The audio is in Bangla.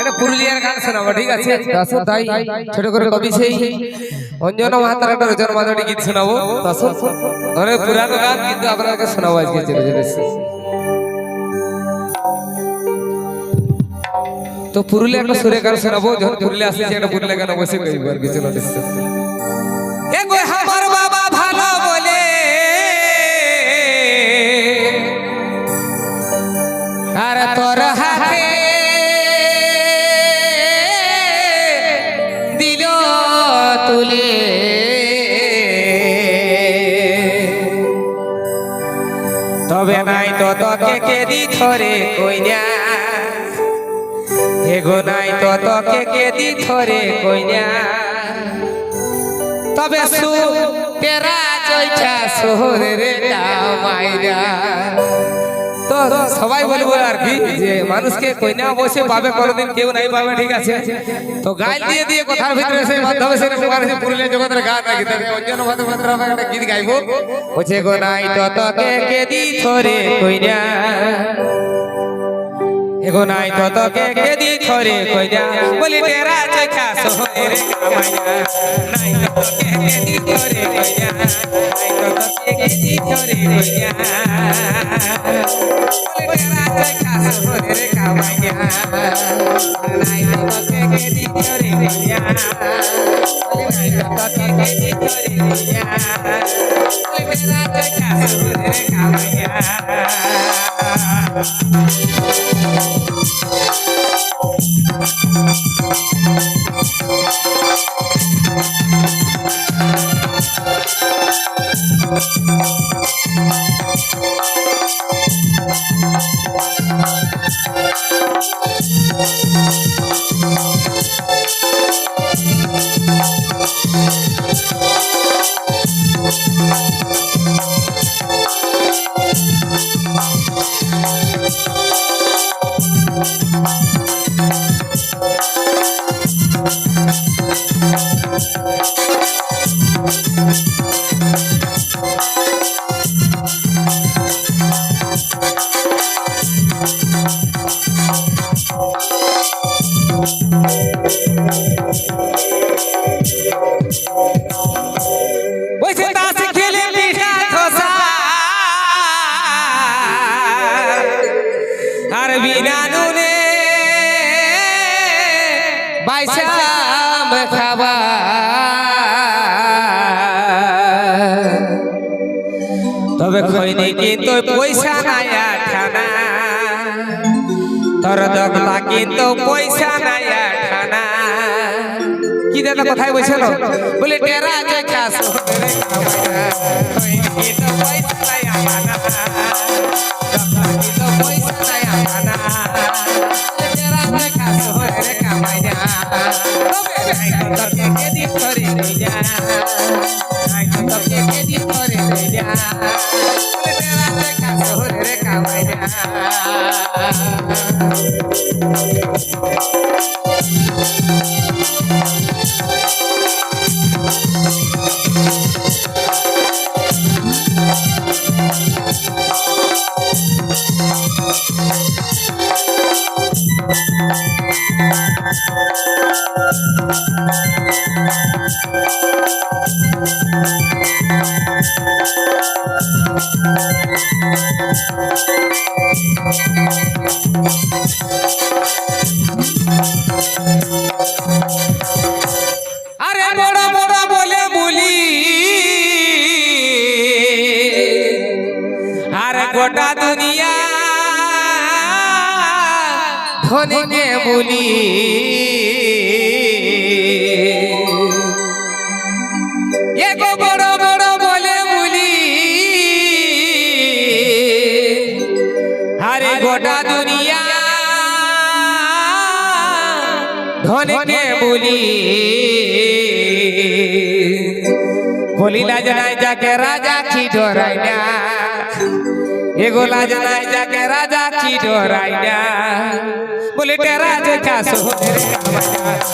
এটা পুরুলিয়ার গান শোনাবো ঠিক আছে? আসুন তাই ছোট করে কবি সেই অঞ্জন মাহাতার একটা রচন মাধবী গীত শোনাবো। তো আসুন অনেক পুরানো গান কিন্তু আপনাকে শোনাবো আজকে চলে চলেছি তো পুরুলিয়া একটা সুরে গান শোনাবো যখন পুরুলিয়া আসছে একটা পুরুলিয়া গান অবশ্যই গাইবো আর কিছু না দিল তুলে। তবে নাই তো তোকে কে দি ধরে কইনা। এগো নাই তো তোকে কে দি ধরে কইনা। তবে সু তেরা চৈছা শহরের কামাইরা তো সবাই বলব আর কি, যে মানুষকে কইনা বসে পাবে কোনোদিন, কেউ নাই পাবে, ঠিক আছে? তো গাইল দিয়ে দিয়ে কথার ভিতরে সেই মাধ্যমে সেই প্রকার যে পুরুলিয়া জগতের গান নাকি তবে অঞ্জন ভদ্র একটা গীত গাইবো। বলছে, গো নাই তো তোকে কে দি থরে কইনা এগো নাই তো তোকে কে দি থরে কইনা বলি তেরা চোখা সোহের কামাইনা নাই তো তোকে কে দি থরে কইনা নাই তো তোকে কে দি থরে কইনা বলি তেরা চোখা সোহের কামাইনা নাই তো তোকে কে দি থরে কইনা বলি, নাই তো তোকে কে দি থরে কইনা বলি তেরা চোখা সোহের কামাইনা বসে বাইসাম খাবা। তবে খৈনি কিন্তু পয়সা নাই আঠানা তোর দগলা কিন্তু পয়সা নাই আঠানা কি দাদা কোথায় বসে না বলে টেরা যে খাস। তোকে কে দি করে দিনা নাই তো তোকে কে দি করে দিনা বলে টেরা যে খাস রে কামাইনা আরে বড় বড় বলে বলি। আর গোটা দুনিয়া ধনীকে বলি। গোটা দুনিয়া। ধনীকে বলি। বলি লাজ নাই যাকে রাজা, কি ডরাই না। এগোলা জানাই যাকে রাজা, কি ডরাই না। বলে টেরা যে কাসো রাজা